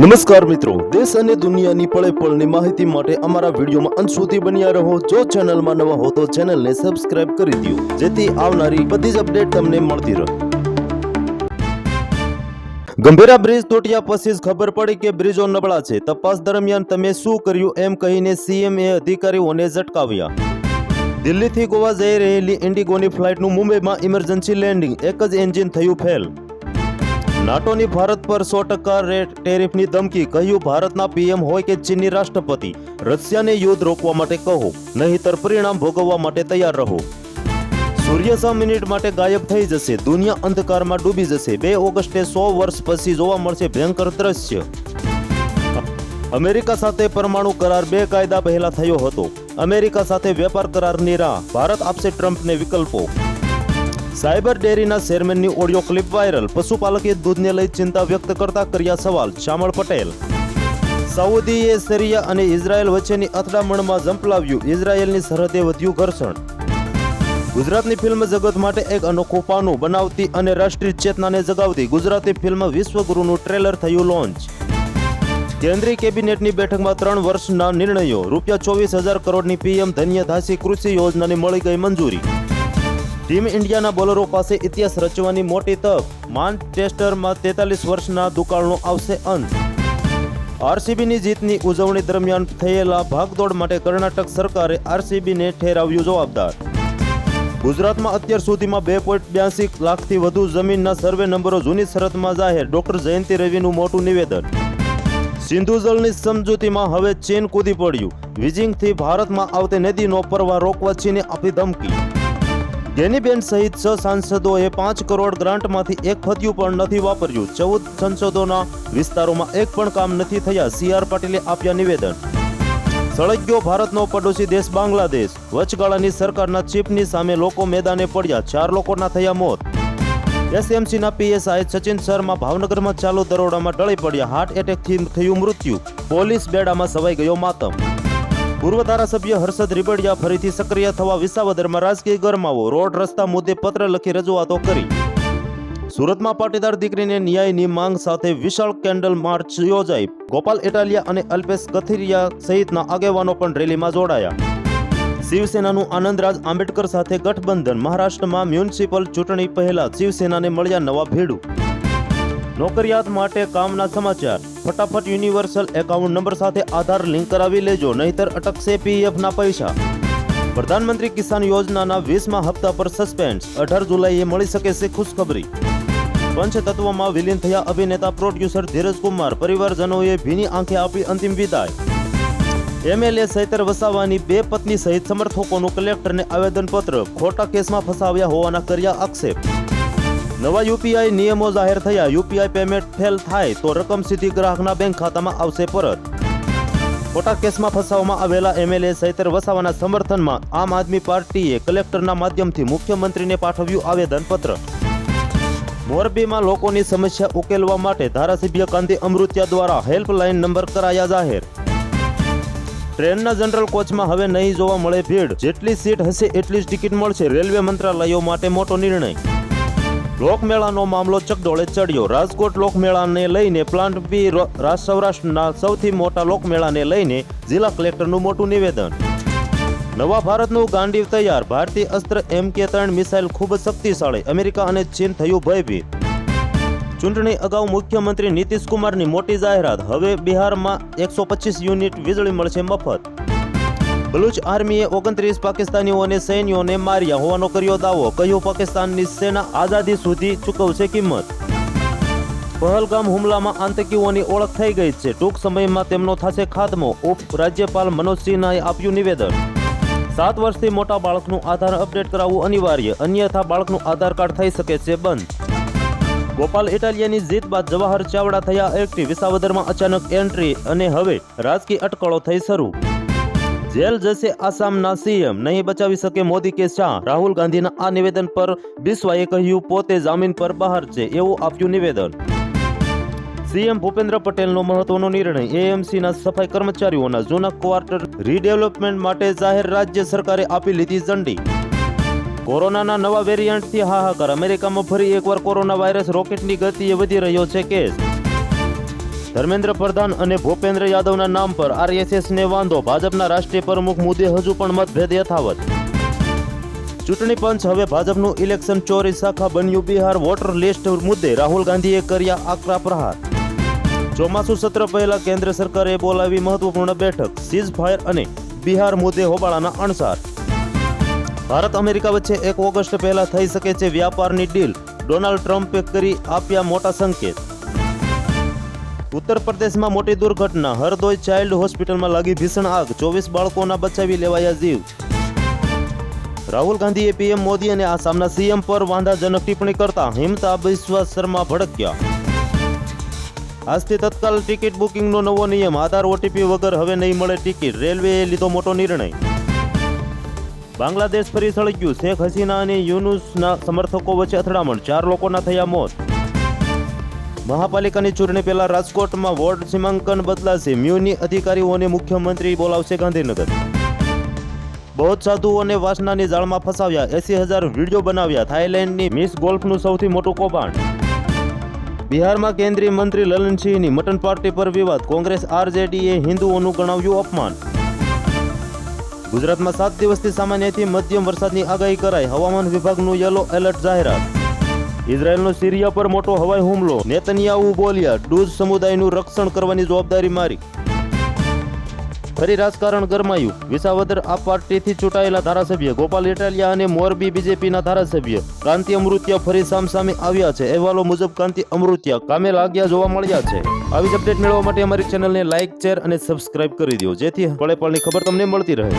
નમસ્કાર મિત્રો, દેશ અને દુનિયાની પળે પળની માહિતી માટે અમારા વિડીયોમાં અંત સુધી બન્યા રહો. જો ચેનલમાં નવા હો તો ચેનલને સબસ્ક્રાઇબ કરી દો જેથી આવનારી બધી જ અપડેટ તમને મળતી રહે. ગંભીરા બ્રિજ તૂટ્યા પછી જ ખબર પડી કે બ્રિજો નબળા છે. તપાસ દરમિયાન તમે શું કર્યું એમ કહીને સીએમએ અધિકારીઓને ઝટકાવ્યા. દિલ્હીથી ગોવા જઈ રહેલી ઇન્ડિગોની ફ્લાઇટનું મુંબઈમાં ઇમરજન્સી લેન્ડિંગ, એક જ એન્જિન થયું ફેલ. નાટોની ભારત પર સો ટકા ટેરિફની ધમકી, કહ્યું ભારતના પીએમ હોય કે ચીનની રાષ્ટ્રપતિ. રશિયાને યુદ્ધ રોકવા માટે કહો, નહીતર પરિણામ ભોગવવા માટે તૈયાર રહો. સૂર્ય છ મિનિટ માટે ગાયબ થઈ જશે, દુનિયા અંધકારમાં ડૂબી જશે. બે ઓગસ્ટે સો વર્ષ પછી જોવા મળશે ભયંકર દ્રશ્ય. અમેરિકા સાથે પરમાણુ કરાર બે કાયદા પહેલા થયો હતો. અમેરિકા સાથે વેપાર કરારની રાહ, ભારત આપશે ટ્રમ્પને વિકલ્પો. સાયબર ડેરીના ચેરમેનની ઓડિયો ક્લિપ વાયરલ. પશુપાલકે દૂધને લઈ ચિંતા વ્યક્ત કરતા કર્યા સવાલ. શામળ પટેલ. સાઉદીએ સરિયા અને ઇઝરાયલ વચ્ચેની અથડામણમાં ઝંપલાવ્યું. ઇઝરાયલની સરહદે વધ્યું ઘર્ષણ. ગુજરાતની ફિલ્મ જગત માટે એક અનોખું પાનું બનાવતી અને રાષ્ટ્રીય ચેતનાને જગાવતી ગુજરાતી ફિલ્મ વિશ્વગુરુનું ટ્રેલર થયું લોન્ચ. કેન્દ્રીય કેબિનેટની બેઠકમાં ત્રણ વર્ષના નિર્ણયો. રૂપિયા ચોવીસ હજાર કરોડની પીએમ ધન્ય ધાસી કૃષિ યોજનાની મળી ગઈ મંજૂરી. ટીમ ઇન્ડિયાના બોલરો પાસે ઇતિહાસ રચવાની મોટી તક. માન્ચેસ્ટરમાં તેતાલીસ વર્ષના દુકાળનો આવશે અંત. આરસીબીની જીતની ઉજવણી દરમિયાન થયેલા ભાગદોડ માટે કર્ણાટક સરકારે આરસીબીને ઠેરાવ્યું જવાબદાર. ગુજરાતમાં અત્યાર સુધીમાં બે પોઈન્ટ બ્યાસી લાખથી વધુ જમીનના સર્વે નંબરો જૂની શરતમાં જાહેર. ડોક્ટર જયંતિ રવિનું મોટું નિવેદન. સિંધુ જળની સમજૂતીમાં હવે ચીન કૂદી પડ્યું. વિજિંગથી ભારતમાં આવતી નદીનો પ્રવાહ રોકવા ચીને આપી ધમકી. ગેનીબેન સહિત છ સાંસદોએ પાંચ કરોડ ગ્રાન્ટમાંથી એક ફત્યું પણ નથી વાપર્યું. ચૌદ સંસદોના વિસ્તારોમાં એક પણ કામ નથી થયા. સી આર પાટીલે આપ્યા નિવેદન. સળગ્યો ભારતનો પડોશી દેશ બાંગ્લાદેશ. વચગાળાની સરકારના ચીફની સામે લોકો મેદાને પડ્યા. ચાર લોકોના થયા મોત. એસએમસીના પીએસઆઈ સચિન શર્મા ભાવનગરમાં ચાલુ દરોડામાં ટળી પડ્યા. હાર્ટ એટેકથી થયું મૃત્યુ. પોલીસ બેડામાં સવાઈ ગયો માતમ. પૂર્વ ધારાસભ્ય હર્ષદ રીબડિયા ફરીથી સક્રિય થવા વિસાવદરમાં રાજકીય ગરમાવો. રોડ રસ્તા મુદ્દે પત્ર લખી રજૂઆતો કરી. સુરતમાં પાટીદાર દીકરીને ન્યાયની માંગ સાથે વિશાળ કેન્ડલ માર્ચ યોજાઈ. ગોપાલ ઇટાલિયા અને અલ્પેશ કથિરિયા સહિતના આગેવાનો પણ રેલીમાં જોડાયા. શિવસેનાનું આનંદરાજ આંબેડકર સાથે ગઠબંધન. મહારાષ્ટ્રમાં મ્યુનિસિપલ ચૂંટણી પહેલા શિવસેનાને મળ્યા નવા ભેડું. નોકરિયાત માટે કામના સમાચાર. ફટાફટ યુનિવર્સલ એકાઉન્ટ નંબર સાથે આધાર લિંક કરાવી લેજો, નહીતર અટકશે પીએફના પૈસા. પ્રધાનમંત્રી કિસાન યોજનાના વીસમા હપ્તા પર સસ્પેન્સ, અઢાર જુલાઈએ મળી શકે છે ખુશખબરી. પંચતત્વમાં વિલીન થયા અભિનેતા પ્રોડ્યુસર ધીરજ કુમાર, પરિવારજનોએ ભીની આંખે આપી અંતિમ વિદાય. એમએલએ સૈતર વસાવાની બે પત્ની સહિત સમર્થકોનું કલેક્ટરને આવેદનપત્ર, ખોટા કેસમાં ફસાવ્યા હોવાના કર્યા આક્ષેપ. નવા યુપીઆઈ નિયમો જાહેર થયા, યુપીઆઈ પેમેન્ટ ફેલ થાય તો રકમ સીધી ગ્રાહકના બેંક ખાતામાં આવશે પરત. ખોટા કેસમાં ફસાવવામાં આવેલા એમએલએ સૈતર વસાવાના સમર્થનમાં આમ આદમી પાર્ટીએ કલેક્ટરના માધ્યમથી મુખ્યમંત્રીને પાઠવ્યું આવેદનપત્ર. મોરબીમાં લોકોની સમસ્યા ઉકેલવા માટે ધારાસભ્ય કાંતિ અમૃત્યા દ્વારા હેલ્પલાઇન નંબર કરાયા જાહેર. ટ્રેનના જનરલ કોચમાં હવે નહીં જોવા મળે ભીડ. જેટલી સીટ હશે એટલી જ ટિકિટ મળશે. રેલવે મંત્રાલયો માટે મોટો નિર્ણય. લોકમેળાનો મામલો ચકડોળે ચડ્યો. રાજકોટ લોકમેળાને લઈને પ્લાન્ટ બી રાજ સૌરાષ્ટ્રના સૌથી મોટા લોકમેળાને લઈને જિલ્લા કલેક્ટરનું મોટું નિવેદન. નવા ભારતનું ગાંડીવ તૈયાર. ભારતીય અસ્ત્ર એમ કે ત્રણ મિસાઇલ ખૂબ શક્તિશાળી. અમેરિકા અને ચીન થયું ભયભીત. ચૂંટણી અગાઉ મુખ્યમંત્રી નીતિશ કુમારની મોટી જાહેરાત. હવે બિહારમાં એકસો યુનિટ વીજળી મળશે મફત. બલુચ આર્મીએ ઓગણત્રીસ પાકિસ્તાનીઓને સૈન્યોને માર્યા હોવાનો કર્યો દાવો. કહ્યું, પાકિસ્તાનની સેના આઝાદી સુધી ચૂકવશે કિંમત. પહલગામ હુમલામાં આતંકીઓની ઓળખ થઈ ગઈ છે. ટૂંક સમયમાં તેમનો થશે ખાત્મો. ઉપરાજ્યપાલ રાજ્યપાલ મનોજ સિન્હાએ આપ્યું નિવેદન. સાત વર્ષથી મોટા બાળકનું આધાર અપડેટ કરાવવું અનિવાર્ય. અન્યથા બાળકનું આધાર કાર્ડ થઈ શકે છે બંધ. ગોપાલ ઇટાલિયાની જીત બાદ જવાહર ચાવડા થયા એક્ટિવ વિસાવદરમાં અચાનક એન્ટ્રી અને હવે રાજકીય અટકળો થઈ શરૂ. જેલ જશે આસામના સીએમ નહીં બચાવી શકે મોદી કે શાહ. રાહુલ ગાંધીના આ નિવેદન પર બિસ્વાએ કહ્યું, પોતે જામીન પર બહાર છે, એવું આપ્યું નિવેદન. સીએમ ભૂપેન્દ્ર પટેલનો મહત્વનો નિર્ણય એએમસીના સફાઈ કર્મચારીઓના જૂના ક્વાર્ટર રીડેવલપમેન્ટ માટે જાહેર રાજ્ય સરકારે આપી લીધી ઝંડી. કોરોનાના નવા વેરિયન્ટથી હાહાકાર, અમેરિકામાં ફરી એકવાર કોરોના વાયરસ રોકેટની ગતિએ વધી રહ્યો છે કેસ. ધર્મેન્દ્ર પ્રધાન અને ભૂપેન્દ્ર યાદવના નામ પર આરએસએસને વાંધો. ભાજપના રાષ્ટ્રીય પ્રમુખ મુદ્દે હજુ પણ મતભેદ યથાવત. ચૂંટણી પંચ હવે ભાજપનું ઇલેક્શન ચોરી શાખા બન્યું. બિહાર વોટર લિસ્ટ મુદ્દે રાહુલ ગાંધીએ કર્યા આકરા પ્રહાર. ચોમાસુ સત્ર પહેલા કેન્દ્ર સરકારે બોલાવી મહત્વપૂર્ણ બેઠક. સીઝ ફાયર અને બિહાર મુદ્દે હોબાળાના અણસાર. ભારત અમેરિકા વચ્ચે એક ઓગસ્ટ પહેલા થઈ શકે છે વ્યાપારની ડીલ. ડોનાલ્ડ ટ્રમ્પે કરી આપ્યા મોટા સંકેત. ઉત્તર પ્રદેશમાં મોટી દુર્ઘટના. હરદોઈ ચાઇલ્ડ હોસ્પિટલમાં લાગી ભીષણ આગ. ચોવીસ બાળકોના બચાવી લેવાયા જીવ. રાહુલ ગાંધીએ પીએમ મોદી અને આસામના સીએમ પર વાંધાજનક ટિપ્પણી કરતા હિમતા બિશ્વા શર્મા ભડક્યા. આજથી તત્કાલ ટિકિટ બુકિંગનો નવો નિયમ. આધાર, ઓટીપી વગર હવે નહીં મળે ટિકિટ. રેલવેએ લીધો મોટો નિર્ણય. બાંગ્લાદેશ ફરી સળગ્યું. શેખ હસીના અને યુનુસના સમર્થકો વચ્ચે અથડામણ. ચાર લોકોના થયા મોત. મહાપાલિકાની ચૂંટણી પહેલા રાજકોટમાં વોર્ડ સીમાંકન બદલાશે. મ્યુની અધિકારીઓને મુખ્યમંત્રી બોલાવશે ગાંધીનગર. બૌદ્ધ સાધુઓને વાસનાની જાળમાં ફસાવ્યા. એસી હજાર વીડિયો બનાવ્યા. થાઇલેન્ડની મિસ ગોલ્ફનું સૌથી મોટું કૌભાંડ. બિહારમાં કેન્દ્રીય મંત્રી લલનસિંહની મટન પાર્ટી પર વિવાદ. કોંગ્રેસ આરજેડીએ હિન્દુઓનું ગણાવ્યું અપમાન. ગુજરાતમાં સાત દિવસથી સામાન્યથી મધ્યમ વરસાદની આગાહી કરાઈ. હવામાન વિભાગનું યલો એલર્ટ જાહેરાત. ઇઝરાયેલનો સિરિયા પર મોટો હવાઈ હુમલો. નેતન્યાહુ બોલ્યા, ડૂઝ સમુદાયનું રક્ષણ કરવાની જવાબદારી મારી. ફરી રાજકારણ ગરમાયું. વિસાવદર આ પાર્ટીથી ચૂંટાયેલા ધારાસભ્ય ગોપાલ ઇટાલિયા અને મોરબી બીજેપીના ધારાસભ્ય કાંતિ અમૃત્યા ફરી સામસામે આવ્યા છે. અહેવાલો મુજબ કાંતિ અમૃત્યા કામે લાગ્યા જોવા મળ્યા છે. આવી જ અપડેટ મેળવવા માટે અમારી ચેનલને લાઇક, શેર અને સબસ્ક્રાઇબ કરી દો જેથી પળે પળની ખબર તમને મળતી રહે.